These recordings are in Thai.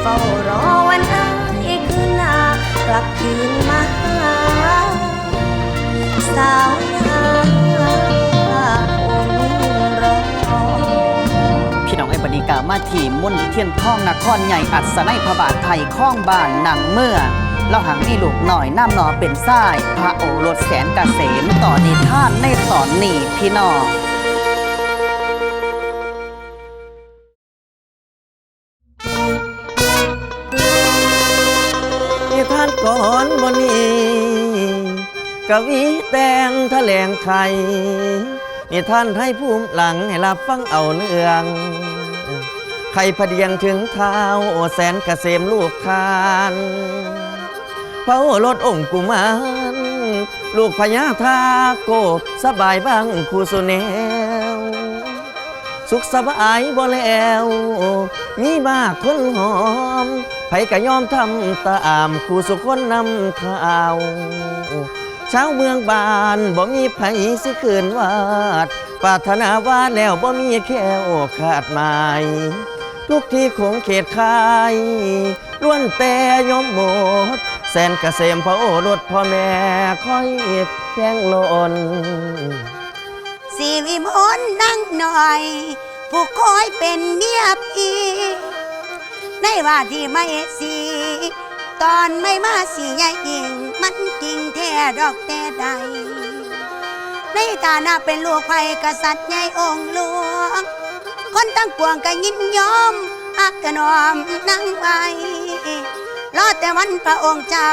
เฝ้ารอวันอายคืนนากลับคืนมาหาสาวนาพี่น้องไอ้ปณิกามาถีมุ่นเทียนท้องนครใหญ่อัศนัยพระบาทไทยข้องบ้านนางเมื่อเราหังอีลูกหน่อยน้ำหนอเป็นทรายพระโอรสแสนกเกษมต่อนิท่านในตอนนี้พี่น้อง กวีแต่งแถลงไทยนิทานให้ภูมิหลังให้รับฟังเอาเรื่อง ใครพเดียงถึงเท้าโอแสนกเกษมลูกคานเผารถองค์กุมารลูกพญาทาโกบสบายบ้างคูสุแนวสุขสบายบ่แล้วมีมากคนหอมไผก็ยอมทำตามคูสุคนนำเท้า ชาวเมืองบานบ่มีไผสิคืนวาดปรารถนาว่าแล้วบ่มีแค่โอขาดหมาย ทุกที่คงเขตคายล้วนแต่ยมหมด แสนเกษมพระโอรสพ่อแม่คอยแพงลนสีวิมลนั่งหน่อย ผู้คอยเป็นเมียพี่ในว่าที่ไม่สี ตอนไม่มาสีใหญ่ยิง มันจริงแท้ดอกแต่ใด ในฐานะเป็นลูกไผ่กษัตริย์ใหญ่องค์หลวง คนตั้งปวงก็ยินยอมอักกนอมนั่งไว้รอแต่วันพระองค์เจ้า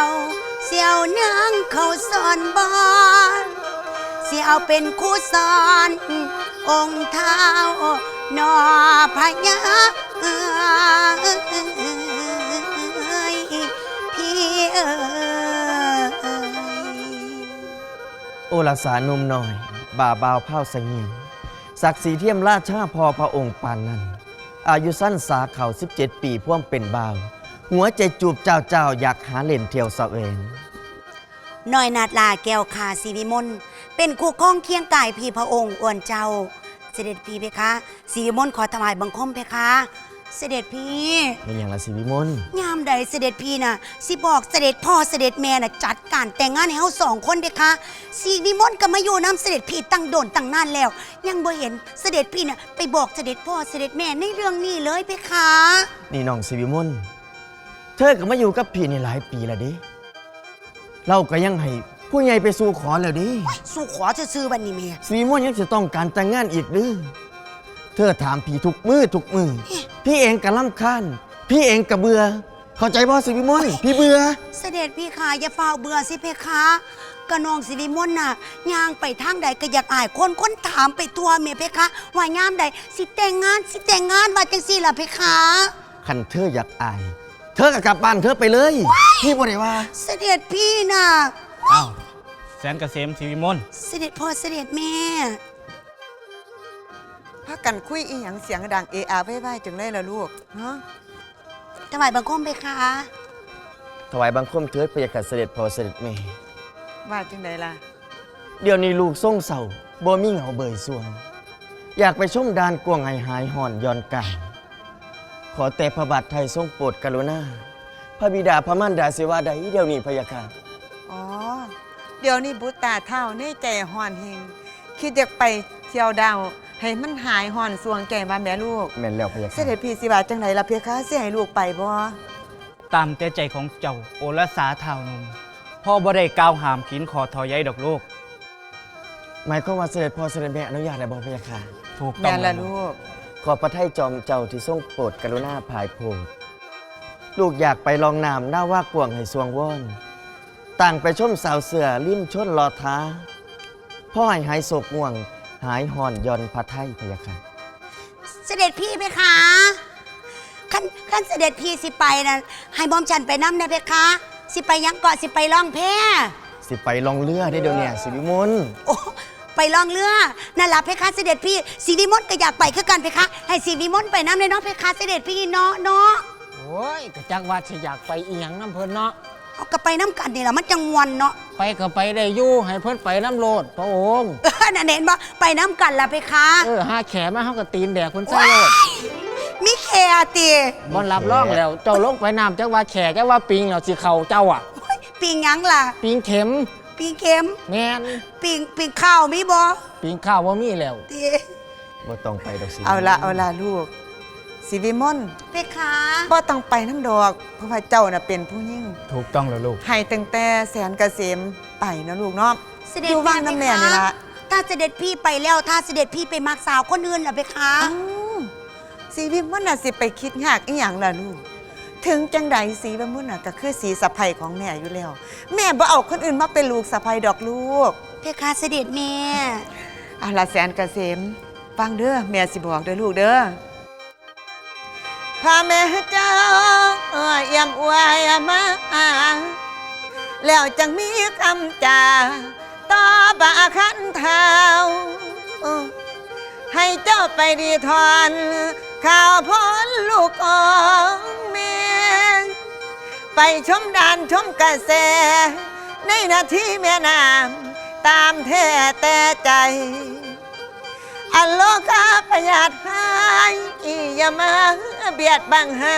เสี่ยวเนืองเขาสอนบอนสิเอาเป็นคู่สอน องค์เท้านอพญาเออ โอลสานุ่มน้อย บ่าบาวเผาเสงี่ยมศักดิ์ศรีเทียมราชาพอพระองค์ปานนั้น อายุสั้นสาเข่า17 ปีพ่วงเป็นบ่าว หัวใจจูบเจ้าเจ้าอยากหาเล่นเที่ยวสะเวนน้อยนาดลาแก้วคาสิวิมลเป็นคู่ข้องเคียงกายพี่พระองค์อ้วนเจ้า เสด็จพี่เพคะสิวิมลขอถวายบังคมเพคะ เสด็จพี่เป็นอย่างละสิวิมลยามใดเสด็จพี่น่ะ สิบอกเสด็จพ่อเสด็จแม่น่ะจัดการแต่งงานให้เฮาสองคนเด้อค่ะสีวิมลก็มาอยู่น้ำเสด็จพี่ตั้งโดนตั้งนานแล้ว ยังบ่เห็นเสด็จพี่น่ะไปบอกเสด็จพ่อเสด็จแม่ในเรื่องนี้เลยเพคะนี่น้องสิวิมลเธอก็มาอยู่กับพี่นี่หลายปีแล้วดิเราก็ยังให้ผู้ใหญ่ไปสู่ขอแล้วดิ สู่ขอซื่อๆบัดนี้แม่สิวิมลยังจะต้องการแต่งงานอีกหรือ เธอถามพี่ทุกมือทุกมือ พี่เองก็ลำคาญพี่เองก็เบื่อเข้าใจบ่สิวิมลพี่เบื่อเสด็จพี่ค่ะอย่าเฝ้าเบื่อสิเพคะกะน้องสิวิมลน่ะย่างไปทางใดก็อยากอายคนคนถามไปตัวเมียเพคะ ว่ายามใดสิแต่งงานสิแต่งงานว่าจังซี่ล่ะเพคะคันเธออยากอาย เธอก็กลับบ้านเธอไปเลย พี่บ่ได้ว่า เสด็จพี่น่ะ อ้าวแสนเกษมศิวิมลเสด็จพ่อเสด็จแม่ พักกันคุยอีหยังเสียงดังเออาไว้ไว้จังเลยล่ะลูกฮะถวายบังคมเพคะถวายบังคมเถิดพระยาค่ะเสด็จพ่อเสด็จแม่ว่าจังไดล่ะ เดี๋ยวนี้ลูกส่งเศร้าบ่มีเหงาเบยสวง อยากไปชมดานกวางไอหายห่อนย้อนกายขอแต่พระบาทไทยทรงโปรดกรุณาพระบิดาพระมารดาสิว่าใดเดี๋ยวนี้พระยาค่ะอ๋อ เดี๋ยวนี้บุตรตาเท่าในใจห่อนเฮงคิดอยากไปเที่ยวดาว ให้มันหายห่อนสวงแก่บ้านแม่ลูก แม่นแล้วพระยาเสค่ะด็จพี่สิว่าจังไดล่ะเพียคะสิให้ลูกไปบ่ตามแต่ใจของเจ้าโอรสาเท่านมพ่อบ่ได้กล่าวหามขินขอทอใยดอกลูกหมายความว่าเสด็จพ่อเสด็จแม่อนุญาตแล้วบ่พระยาค่ะ ถูกต้อแม่งนละลูก ขอประทัยจอมเจ้าที่ทรงโปรดกรุณาภายโพดลูกอยากไปลองน้ำหน้าว่ากวางให้สวงว่อน ต่างไปชมสาวเสือริมชนลอท้า พ่อให้หายโศกง่วงหายห่อนย่อนพระไทยพะยะค่ะ เสด็จพี่เพคะขั้นขั้นเสด็จพี่สิไปนะให้บอมฉันไปน้ำนะเพคะ สิไปยังเกาะสิไปล่องแพสิไปลองเรือได้เดี๋ยวเนี้สิวิมลโอ้ไปล่องเรือนั่นล่ะเพคะเสด็จพี่สีวิมลก็อยากไปคือกันเพคะ ให้สีวิมลไปน้ำเลยเนาะเพคะเสด็จพี่เนาะเนาะโอ้ยก็จักว่าสิอยากไปอีหยังน้ำเพิ่นเนาะ เอาก็ไปน้ำกันนี่แหละมันจังมวนเนาะ ไปก็ไปได้อยู่ให้เพิ่นไปน้ำโลดพระองค์เออนั่นเห็นบ่ไปน้ำกันล่ะเพคะ เออหาแขมาเฮาก็ตีนแดกเพิ่นใส่โลดมิแคร์ตีบ่รับรองแล้วเจ้าลงไปน้ำจักว่าแขจักว่าปิงแล้วสิเข้าเจ้าอะ โอ้ยปิงหยังล่ะ ปิงเข็มปิงเข็มแมนปิงปิงข้าวมีบ่ปิงข้าวว่ามีแล้วติบ่ต้องไปดอกสิเอาละเอาละลูก สิวิมลเพคะบ่ต้องไปน้ำดอกเพราะว่าเจ้าน่ะเป็นผู้ยิ่งถูกต้องแล้วลูก ให้ตั้งแต่แสนเกษมไปนะลูกเนาะเสด็จอยู่ว่างน้ำแม่นี่ละถ้าเสด็จพี่ไปแล้วถ้าเสด็จพี่ไปมักสาวคนอื่นล่ะเพคะอ้าวสีวิมลน่ะสิไปคิดยากอีหยังล่ะลูกถึงจังใดสีวิมลน่ะก็คือสีสะใภ้ของแม่อยู่แล้ว แม่บ่เอาคนอื่นมาเป็นลูกสะใภ้ดอกลูก เพคะเสด็จแม่เอาละแสนเกษมฟังเด้อแม่สิบอกเด้อลูกเด้อ พาแม่เจ้าเอ่ยยำอวยมาแล้วจังมีคำจาต่อบาขันเท้าให้เจ้าไปดีทอนข่าวพ้นลูกของแม่ไปชมดานชมกระแส ในนาทีแม่น้ำตามแท้แต่ใจ อันโลกาประหยัดหายอย่ามาเบียดบังหา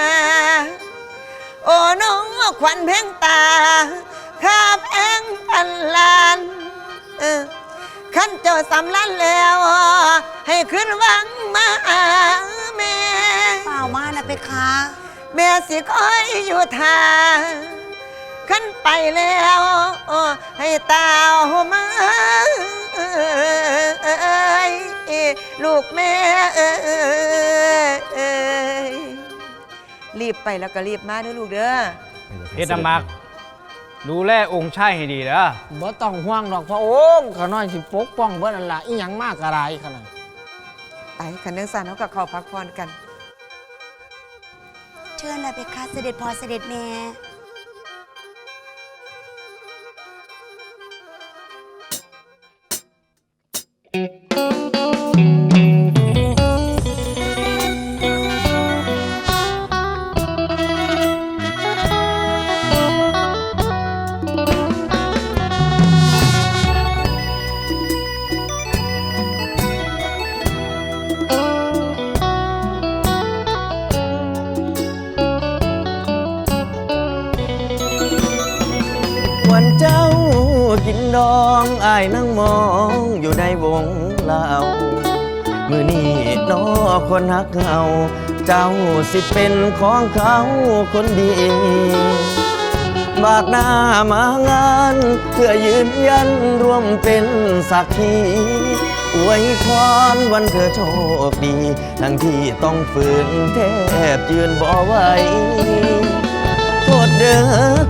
โอ้น้องขวัญเพ่งตาข้าแพงพันล้านเออขั้นเจ้าสำลันแล้ว ให้ขึ้นหวังมาหาแม่เปล่ามานะเพคะ แม่สิคอยอยู่ทาง ขึ้นไปแล้วให้ตาหัวมาลูกแม่เอ้ยรีบไปแล้วก็รีบมาเด้อลูกเด้อเพชรน้ำมัก ดูแลองค์ชายให้ดีเด้อบ่ต้องห่วงดอกพระองค์ขาน้อยสิปกป้องเบิ่นั่นล่ะอีหยังมากอะไรขนาดไปขันเนื่องสารเขากับเขาพักผ่อนกัน เชิญเลยเพคะเสด็จพ่อเสด็จแม่ กินดองอายนั่งมองอยู่ในวงเล้ามือนี้นอคนฮักเฮาเจ้าสิเป็นของเขาคนดี บากหน้ามางาน เพื่อยืนยันร่วมเป็นสักขีอวยพรวันเธอโชคดี ทั้งที่ต้องฝืนแทบยืนบ่ไหว ทษเด้อ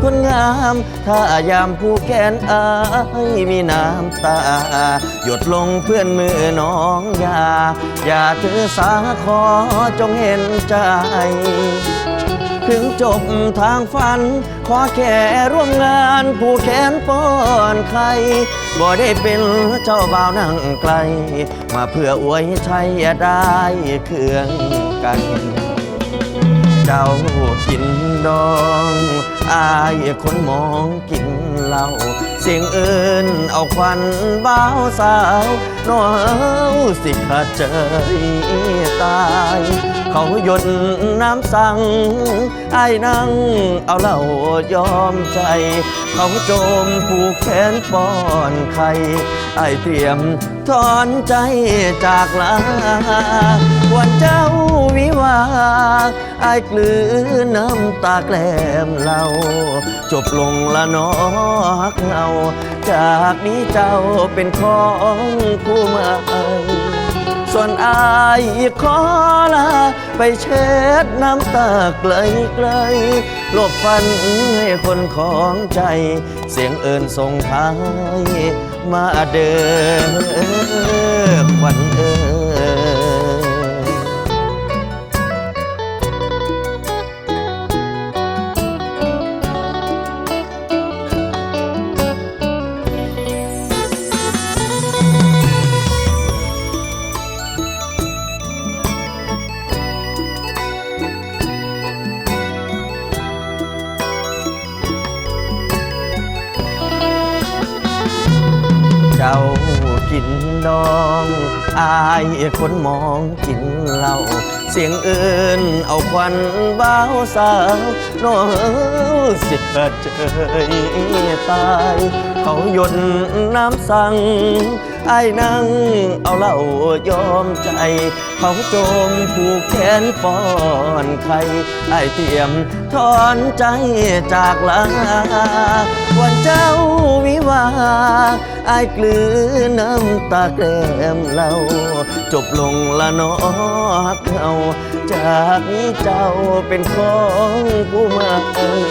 คนงาม ถ้ายามผู้แกนอายมีน้ำตา หยดลงเพื่อนมือน้องอยา อย่าถือสาขอจงเห็นใจ ถึงจบทางฝัน ขอแค่ร่วมงานผู้แขนป้อนใคร บ่ได้เป็นเจ้าบ่าวนั่งไกล มาเพื่ออวยชัยได้เครื่องกัน เจ้ากินดองอายคนมองกินเหล้าเสียงเอินเอาควันบ้าวสาวน้อสิขาดเจตาย เขาหยดน้ำสั่งอายนั่งเอาเหล้ายอมใจ เขาโจมผูกแขนป้อนไข่ไอายเตรียมถอนใจจากลาวันเจ้าวิวาห์อายกลืนน้ำตาแกล้มเรา จบลงละนอฮักเงา จากนี้เจ้าเป็นของผู้ใหม่ส่วนอายขอลาไปเช็ดน้ำตาไกลไกลๆลบฟันให้คนของใจ เสียงเอิญส่งท้าย มาเดินควันเอ่ยากินดองอายคนมองกินเหล้าเสียงเอินเอาควันเบาสาวน้องสิเกิดเจยตาย เขาหยดน้ำสั่งไอ้ายนั่งเอาเหล้ายอมใจ เขาโจมผูกแขนป้อนไข่ไอ้ายเตรียมถอนใจจากลา วันเจ้าวิวาอายกลืนน้ำตาแกล้มเล่าจบลงละนอักเขาจากนี้เจ้าเป็นของผู้มาเอ่ย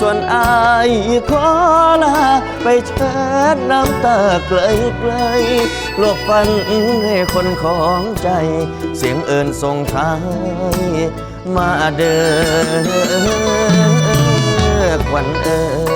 ส่วนอายขอลาไปเชิดน้ำตาไกลไกลๆหลบฟันให้คนของใจ เสียงเอินส่งท้ายมาเดินควันเอ่ย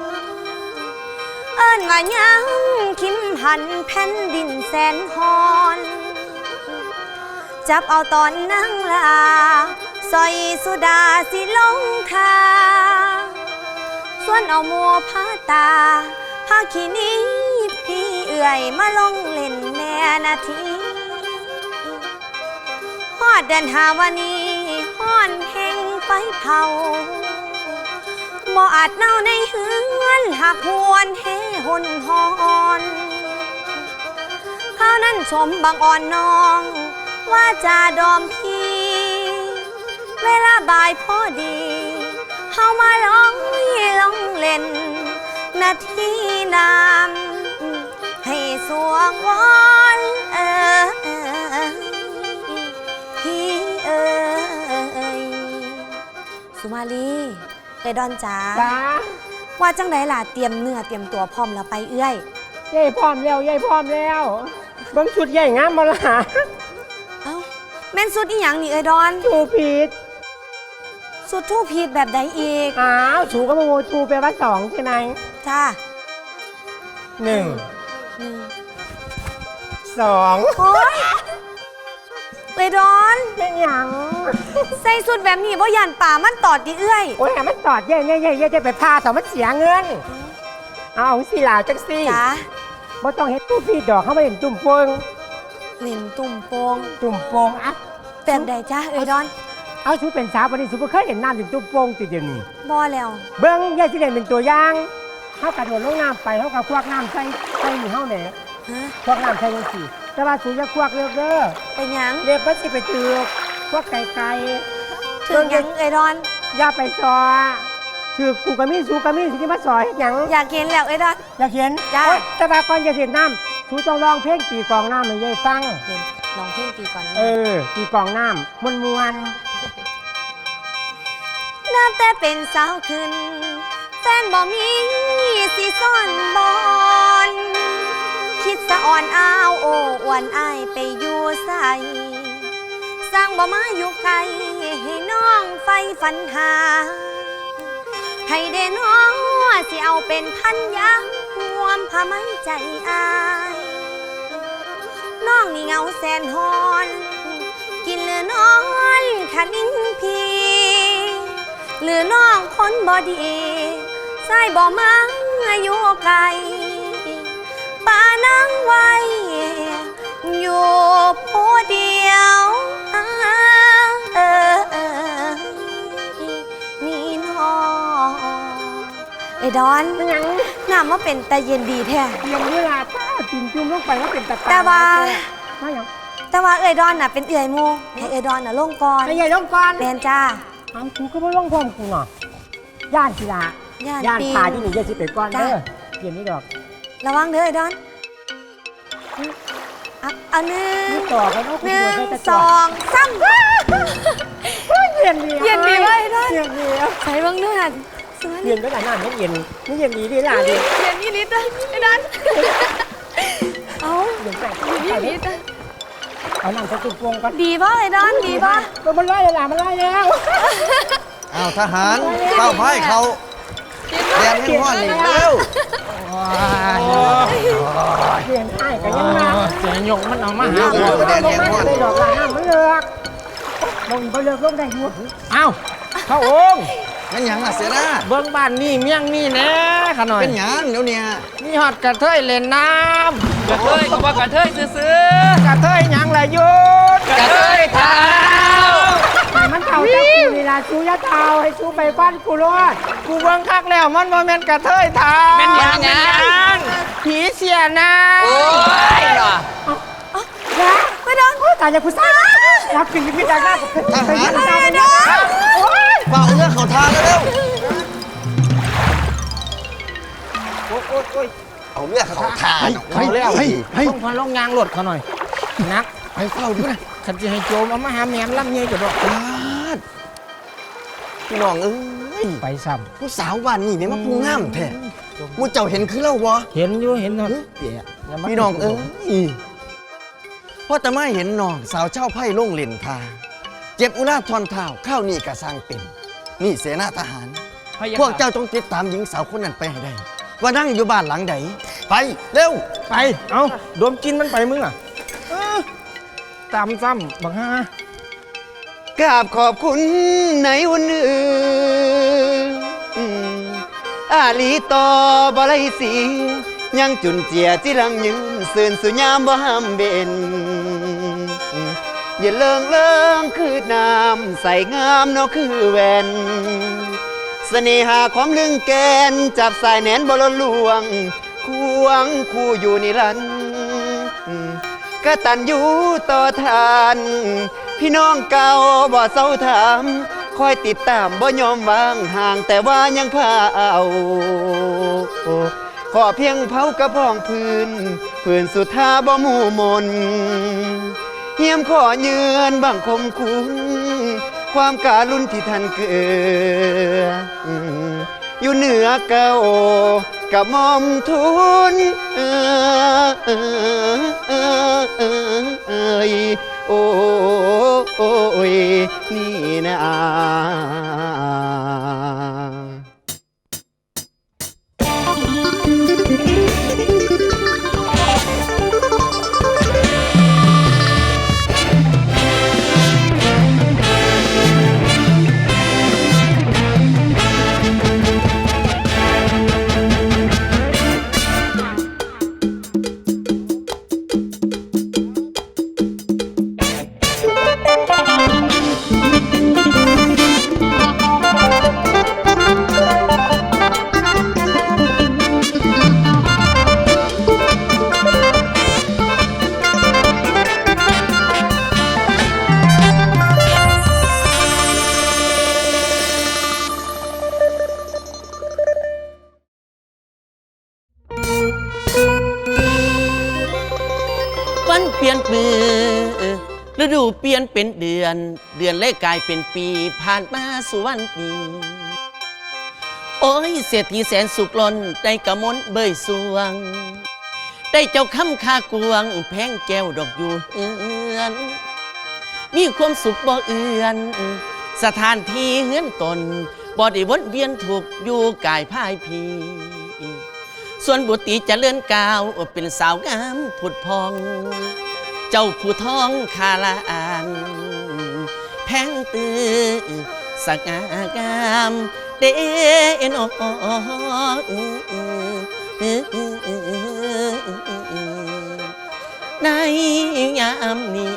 เอิ้นว่ายังคิมหันแผ่นดินแสนฮอน จับเอาตอนนั่งลาซอยสุดาสิลงคาส่วนเอามัวผ้าตาผ้าขีนี้พี่เอื่อยมาลงเล่นแม่นาทีฮอดเดินหาวานีห้อนแห่งไฟเผา บ่อาจเน่าในเฮือนหากหวนเฮหนหอนข้าวนั้นชมบางอ่อนน้อง ว่าจาดอมพี่ เวลาบ่ายพอดีเฮามาลองลองเล่นนาทีน้ำให้สวงวอนเออพี่เอ๋ยสุมาลี เอยดอนจ๋าจ้าว่าจังไดล่ะเตรียมเนื้อเตรียมตัวพร้อมแล้วไปเอื้อยยายพร้อมแล้วยายพร้อมแล้วเบิ่งชุดใหญ่งามบ่ล่ะเอ้าแม่นสุดอีหยังนี่เอยดอน ชูผิดสุดทู่พีดแบบใดอีกอ้าวชูก็มาโมชูไปลว่าสองใช่ไหมจ้าหนึ่งหนึ่งสองโอ้ย เอยดอนเป็นหยังใส่สุดแบบนี้บ่ยันป่ามันตอดดิเอื้อย โอ้ยให้มันตอดเย่เย่เย่เย่จะไปพาสองมันเสียเงิน เอาสิล่ะจังสิจ๋าบ่ต้องเฮ็ดตู้พี่ดอกเขาไม่เห็นตุ่มโป่งเล่นตุ่มโปงตุ่มโป่งอะแบบใดจ้าเอยดอนเอาชูเป็นสาววันนี้ชูบ่เคยเห็นน้ำถึงตุ่มโป่งติดเดี๋ยวนี้บ่แล้ว เบิ้งยายสิเด่นเป็นตัวอย่างเขากระโดดลงน้ำไปเขากับควักน้ำใส่ใส่หนีเขาเนี่ยฮะควักน้ำใส่ยังสี่ แต่ว่าสูจะควักเร็วเด้อเป็นหยังเรียบมันสิไปตือกควักไก่ไก่ถึงหยังเอยดอน อย่าไปซอถือกูกะมีสูกะมีสิที่มาซอยเฮ็ดหยังอยากเห็นแล้วเอยดอน อยากเห็นจ้าโอ๊ยแต่ว่าก่อนจะเห็นน้ำสูต้องร้องเพลงตีกลองน้ำให้ยายฟังเล่นลองเพลงตีก่อนนะเออตีกลองน้ำมวนมวนน้ำแต่เป็นสาวขึ้น แฟนบ่มีสิซ่อนบอน คิดสะอ่อนอ้าวโอ้อวนอายไปอยู่ใส่สร้างบ่มาอยู่ไกลให้น้องไฟฝันหา ให้เดน้องสิเอาเป็นพันยาห่วมผ้าไหมใจอายน้องนี่เงาแสนฮอน กินหรือนอนขันอิงพีหรือน้องคนบอดีใส่บ่มาอยู่ไกล ป่านั่งไว้ อยู่ผู้เดียวอ้าเออเออนี่น้องไอ้ดอนเป็นหยังน้ำมาเป็นตาเย็นดีแท้เรียนเวลาป้าจินจุ่มลงไปว่าเป็นตะกร้แต่ว่าไม่หยังแต่ว่าเอ้ยดอนน่ะเป็นเอื่อยหมูให้เอ้ยดอนน่ะลงก่อนไอ้ยายลงก่อนแมนจ้าเอากูก็ไม่ลงพร้อมกูอะย่านกีฬาย่านย่านปีพาที่นี่จะสิไปก่อนจ้ะเด้อเย็นนี้ดอก ระวังเด้อไอ้ดอนเอาเอาหนึ่งนี่ต่อกันเอาหนึ่งคุณตัวใช้ตะสจ่อองสามเย็นดีเย็นดีไว้ได้เย็นดีใส่เบิ่งด้วยนั่นสวยเย็นก็หลายน้ำมันเย็นมันเย็นดีดีหล่ะดีเย็นนี่ลิตรนะไอ้ดันเอาเย็นแปลกเย็นนี่ลิตรนะเอาน้ำสกุลพวงก่อนดีป่ะไอ้ดันดีป่ะมันไล่เลยล่ะมันไล่แล้วอ้าวทหารเข้าไพ่เขาแดนให้ห้อนนี่เร็ว เย็นไอ้ก็ยังมาเสียยงมันเอามาหาวเร็วแดนให้ห้อนได้ดอกลาน้ำมันเลือกลงอีกเลือกลงได้หัวเอ้าพระองค์นั่นหยังล่ะเสียน้าเบิ่งบ้านนี่เมี่ยงนี่แน่ขะหน่อยเป็นหยังเดี๋ยวเนี้มีฮอดกระเทยเล่นน้ำกระเทยก็ว่ากระเทยซื้อกระเทยหยังละหยุดกระเทยเท้าให้มัน เท่าเจ้ากูนี่ล่ะชูยะเท้าให้ชูไปบ้านกูรอดกูเบิ่งคักแล้วมันบ่แม่นกระเทยทาเป็นหยังหยัง ผีเสียน้โอ้ยเนาะนะไม่ดังตายจากผู้ชายรับกินกินจากหน้าทหารตายไปนะโอ้ยเฝ้าเรื่องเขาทางเร็วำโอ๊ยโอ๊ยโอ๊ยเอาเรื่องเขาทางเอาแล้วต้องพาลงยางรถเขาหน่อยนักไปเฝ้าดูนะคันสิให้โจมเอามาหาแหมมลำเยยจะบอกพลาด พี่น้องเอ้ยไปซ้ผู้สาวบ้านนี่แม่มาพูงามแท้มูเจ้าเห็นคือเราบ่ำเห็นอยู่เห็นหมดพี่น้องเอ้ยพ่อแต่ไม่เห็นน้องสาวเช่าไพ่ลงเล่นทาเจ็บอุราทอนเท้าข้าวนี่กระสร้างเป็น นี่เสนาทหาร พวกเจ้าจงติดตามหญิงสาวคนนั้นไปให้ได้ ว่านั่งอยู่บ้านหลังใดไปเร็ว ไป เอาดมกินมันไปมึงอะเออตามซ้ำบังฮา กราบขอบคุณในวันอื่นอาลีตอบะไรสียังจุนเจียที่ลังยืนสื่นสุยามบ่ห้ามเบนอย่าเลิงเลิงคือน้ำใส่งามเนาะคือแวนเสน่หาความลึงแกน จับสายแนนบลลวง ควงคู่อยู่นิรันดร์กตันอยู่ต่อทาน พี่น้องเก่าบ่เศร้าถามคอยติดตามบ่ยอมวางห่างแต่ว่ายังพาเอาขอเพียงเผากระพองพื้นพื้นสุดท้าบ่หมู่มนเฮียมขอเยือนบังคมคุณความการุณที่ท่านเกิดอยู่เหนือเก่ากับมอมทุนเอ่ยเอ่ยเอ่ย โอ้ยนี่นะ ลี่ยนเป็นเดือน เดือนเลขกลายเป็นปี ผ่านมาสู่วันปีโอ้ยเศรษฐีแสนสุขล้นได้กระมนเบยสวง ได้เจ้าคำคากวง แพงแก้วดอกอยู่เอือนมีความสุขบ่เอือน สถานที่เฮือนตนบ่ได้วนเวียนถูกอยู่กายพ่ายพีส่วนบุตรีจะเลื่อนกาวเป็นสาวงามผุดพอง เจ้าผู้ท้องคาลาอานแพงตือสง่างามเดนอในยามนี้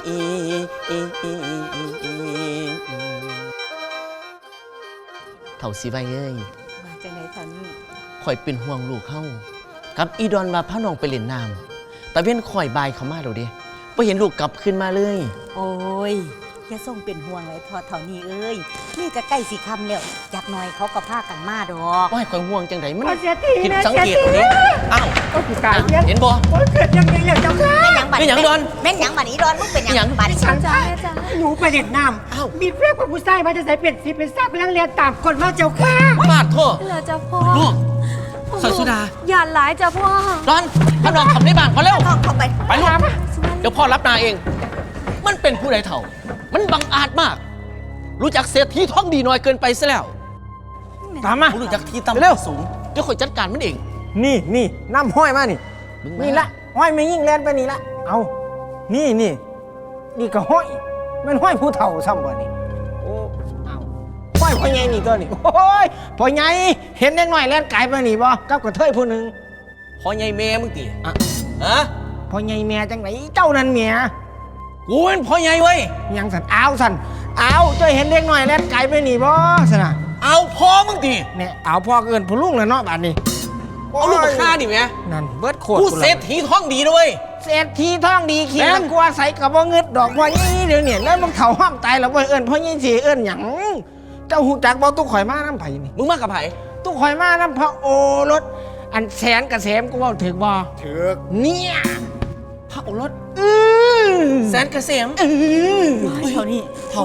เท่าสิไว้เอ้ยมาจังไหนตอนนี้ข่อยเป็นห่วงลูกเข้า กับอีดอนมาพาน้องไปเล่นน้ำแต่เว้นข่อยบายเขามาเดี๋ยวเด้ พอเห็นลูกกลับขึ้นมาเลย โอ้ยอย่าส่งเป็นห่วงเลยทอดเท่านี้เอ้ยนี่ก็ใกล้สิคำแล้วจักหน่อยเขาก็พากันมาดอกว่าให้คอยห่วงจังไดมันเอาเสียทีผิดนะสังเสียเกตทีนี้อ้าวก็คือกายเย็นเห็นบ่ โอ้ยเกิดยังไงเนี่ยเจ้าค่ะแม่นหยังบัดเป็นหยังดอนแม่นหยังบัดนี้ดอนมึงเป็นหเป็นหยัยังง บัดนี้ฉันจ้าจ้าหนูไปเด็ดน้ำมีเพื่อนกับผู้ชายมาจะใส่เป็นสีเป็นซากเป็นลังเรียนตามกฎมาเจ้าค่ะบาดโทษเหลือจ้าพ่อลูกสอยสุดา อย่าหลายจ้าพ่อดอนพาน้องขับในบ้านพอเร็วน้องเข้าไป ไปลูกเดี๋ยวพ่อรับนาเอง มันเป็นผู้ใดเถ่า มันบังอาจมาก รู้จักเศรษฐีท้องดีน้อยเกินไปซะแล้วตามมา รู้จักที่ต่ำเร็วที่สูงเดี๋ยวคอยจัดการมันเอง นี่นี่น้ำห้อยมานี่มึงมานี่ละห้อยไม่ยิ่งแลนไปนี่ละเอานี่นี่นี่ก็ห้อยแมันห้อยผู้เฒ่าซ้ำบ่นี่โอ้เอาห้อยพ่อใหญ่นี่ตัวนี่โอ้ยพ่อใหญ่เห็นเด็กน้อยแลนไกลไปนี่บ่กับกระเทยผู้หนึ่งพอใหญ่แม่มึงตีอะฮะ พ่อใหญ่แม่จังไหนเจ้านั่นเมียกูเป็นพ่อใหญ่เว้ยยังสันอ้าวสันอ้าวเจ้าเห็นเด็กน้อยแลนไกลไปนี่บ่สนะเอาพ่อมึงตีเนี่ยเอาพ่อเกินผู้ลุงแล้วเนาะบัดนี้เอาลูกมาฆ่าดิแม่นั่นเบิดโคตรกูละเศรษฐีท้องดีด้วยเศรษฐีท้องดีขี้แม่ตะนกัวใส่กับบ่เงิดดอกพ่อใหญ่เดี๋ยวเนี่ยแล้วมึงเฒ่าห้องตายแล้วบ่เอิ้นพ่อใหญ่สิเอิ้นหยังเจ้าหูจักบ่ตู้ข่อยมาน้ำไผนี่มึงมากับไผตู้ข่อยมาน้ำพระโอรสอันแสนกระเสมกูเว่าถึกบ่ถึกเนี่ย พระโอรสอือแสนเกษมอือเท่านี้เท่า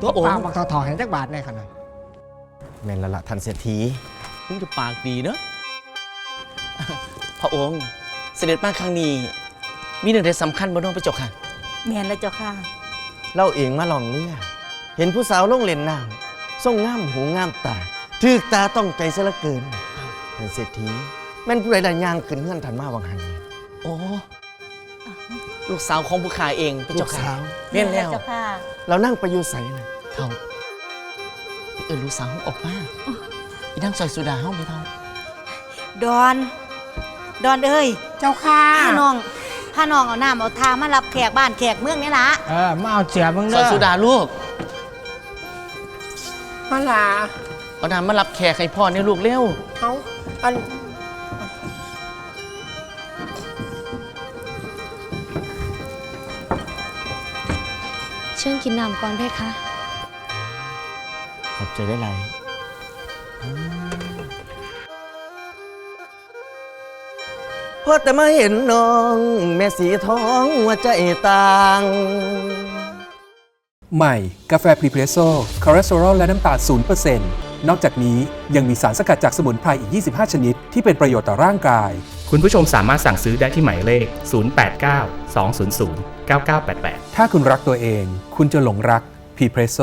ตัวโอปากบักทอถอให้จักบาทแน่ขนาดแม่นและละท่านเศรษฐีมึงจะปากดีเนอะพระองค์เสด็จมาครั้งนี้ มีหนึ่งใดสำคัญบ่น้องไปเจบค่ะแม่นแล้วเจ้าค่ะ เล่าเองมาลองเลือเห็นผู้สาวลงเล่นน้ำส่งงามหูงามตาถึกตาต้องใจซะเหลือเกินท่านเศรษฐี แม่นผู้ใดดันยางขึ้นเงื่อนทันมาวังหันนี่โอ้ลูกสาวของผู้ขายเองไปเจลูบกค่ะสาวเล่นแล้ว เจ้าค่ะเรานั่งไปอยู่ใส่นะเท่าเออลูกสาวออกมาอีนั่งซอยสุดาห้องไปเท่าดอน ดอนเอ้ยเจ้าค่ะพาน้องพาน้องเอาน้ำเอาทามารับแขกบ้านแขกเมืองนี่ละเออมาเอาเสียมึงซเด้อยอสุดาลูกมาลาเอาน้ำมารับแขกให้พ่อในลูกเร็วเอาอัน ชิญกินน้ำก่อนเพคะ ขอบใจได้ไรพอแต่มาเห็นน้อง แม่สีทองหัวใจต่าง ใหม่ กาแฟพรีเพรสโซ่คอเลสเตอรอลและน้ำตาล0%นอกจากนี้ยังมีสารสกัดจากสมุนไพรอีก 25 ชนิด ที่เป็นประโยชน์ต่อร่างกาย คุณผู้ชมสามารถสั่งซื้อได้ที่หมายเลข 089 200 9988 ถ้าคุณรักตัวเอง คุณจะหลงรักพรีเพรสโซ